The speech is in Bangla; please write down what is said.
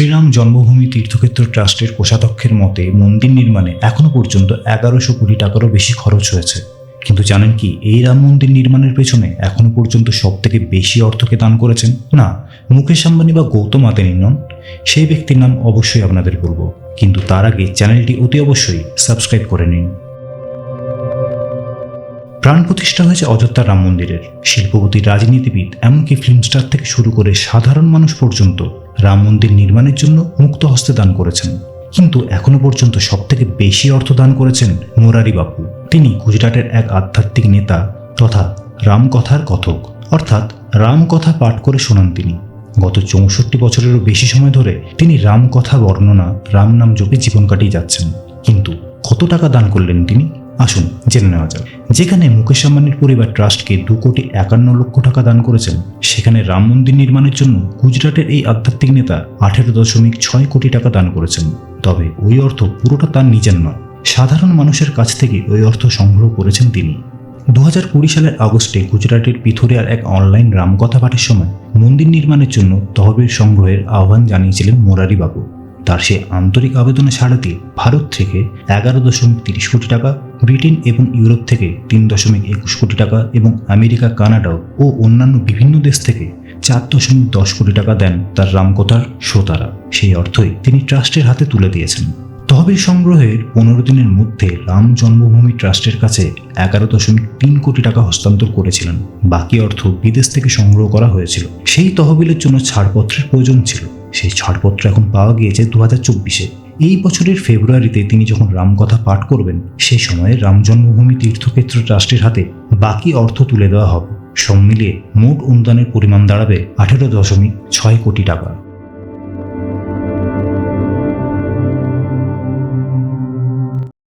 শ্রীরাম জন্মভূমি তীর্থক্ষেত্র ট্রাস্টের কোষাধ্যক্ষের মতে মন্দির নির্মাণে এখনও পর্যন্ত এগারোশো কোটি টাকারও বেশি খরচ হয়েছে। কিন্তু জানেন কি, এই রাম মন্দির নির্মাণের পেছনে এখনও পর্যন্ত সব থেকে বেশি অর্থকে দান করেছেন? না, মুকেশ আম্বানি বা গৌতম আদানি নন। সেই ব্যক্তির নাম অবশ্যই আপনাদের বলব। কিন্তু তার আগে চ্যানেলটি অতি অবশ্যই সাবস্ক্রাইব করে নিন। প্রাণ প্রতিষ্ঠা হয়েছে অযোধ্যা রাম মন্দিরের। শিল্পপতি, রাজনীতিবিদ, এমনকি ফিল্ম স্টার থেকে শুরু করে সাধারণ মানুষ পর্যন্ত রাম মন্দির নির্মাণের জন্য মুক্ত হস্তে দান করেছেন। কিন্তু এখনও পর্যন্ত সব থেকে বেশি অর্থ দান করেছেন মোরারি বাপু। তিনি গুজরাটের এক আধ্যাত্মিক নেতা তথা রামকথার কথক। অর্থাৎ রামকথা পাঠ করে শোনান তিনি। গত চৌষট্টি বছরেরও বেশি সময় ধরে তিনি রামকথা বর্ণনা, রাম নাম জপে জীবন কাটিয়ে যাচ্ছেন। কিন্তু কত টাকা দান করলেন তিনি? আসুন জেনে নেওয়া যাক। যেখানে মুকেশ আম্বানির পরিবার ট্রাস্টকে দু কোটি একান্ন লক্ষ টাকা দান করেছেন, সেখানে রাম মন্দির নির্মাণের জন্য গুজরাটের এই আধ্যাত্মিক নেতা আঠেরো দশমিক ছয় কোটি টাকা দান করেছেন। তবে ওই অর্থ পুরোটা তার নিজের নয়। সাধারণ মানুষের কাছ থেকে ওই অর্থ সংগ্রহ করেছেন তিনি। দু হাজার কুড়ি সালের আগস্টে গুজরাটের পিথোরিয়ার এক অনলাইন রামকথা পাঠের সময় মন্দির নির্মাণের জন্য তহবিল সংগ্রহের আহ্বান জানিয়েছিলেন মোরারি বাবু তার সে আন্তরিক আবেদনে সাড়া দিয়ে ভারত থেকে এগারো দশমিক তিরিশ কোটি টাকা, ব্রিটেন এবং ইউরোপ থেকে তিন দশমিক একুশ কোটি টাকা এবং আমেরিকা, কানাডা ও অন্যান্য বিভিন্ন দেশ থেকে চার দশমিক দশ কোটি টাকা দেন তার রামকথার শ্রোতারা। সেই অর্থই তিনি ট্রাস্টের হাতে তুলে দিয়েছেন। তহবিল সংগ্রহের পনেরো দিনের মধ্যে রাম জন্মভূমি ট্রাস্টের কাছে এগারো দশমিক তিন কোটি টাকা হস্তান্তর করেছিলেন। বাকি অর্থ বিদেশ থেকে সংগ্রহ করা হয়েছিল। সেই তহবিলের জন্য ছাড়পত্রের প্রয়োজন ছিল। সেই ছাড়পত্র এখন পাওয়া গিয়েছে দু হাজার চব্বিশে। এই বছরের ফেব্রুয়ারিতে তিনি যখন রামকথা পাঠ করবেন সেই সময়ে রাম জন্মভূমি তীর্থক্ষেত্র ট্রাস্টের হাতে বাকি অর্থ তুলে দেওয়া হবে। সব মিলিয়ে মোট অনুদানের পরিমাণ দাঁড়াবে আঠেরো দশমিক ছয় কোটি টাকা।